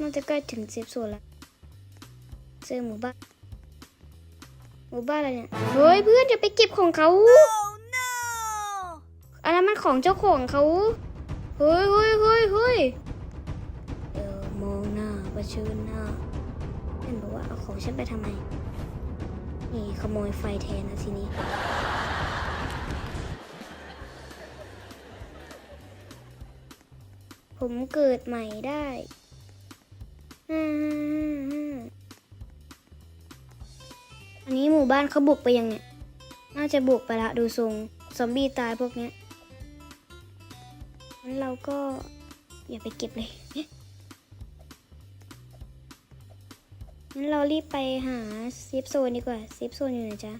น่าจะใกล้ถึงเซฟโซนแล้วเจอหมู่บ้าน หมู่บ้านอะไรเนี่ย เฮ้ยเพื่อนจะไปเก็บของเขา Oh no! อันนั้นมันของเจ้าของเขา เฮ้ยเฮ้ยเฮ้ยเฮ้ยเออมองหน้าประชิญหน้าเพื่อนบอกว่าเอาของฉันไปทำไม นี่ขโมยไฟแทนนะทีนี้ผมเกิดใหม่ได้ อันนี้หมู่บ้านเขาบุกไปยังเนี่ย น่าจะบุกไปละดูทรงซอมบี้ตายพวกเนี้ยงั้นเราก็อย่าไปเก็บเลยงั้นเรารีบไปหาเซฟโซนดีกว่าเซฟโซนอยู่ไหนจ๊ะ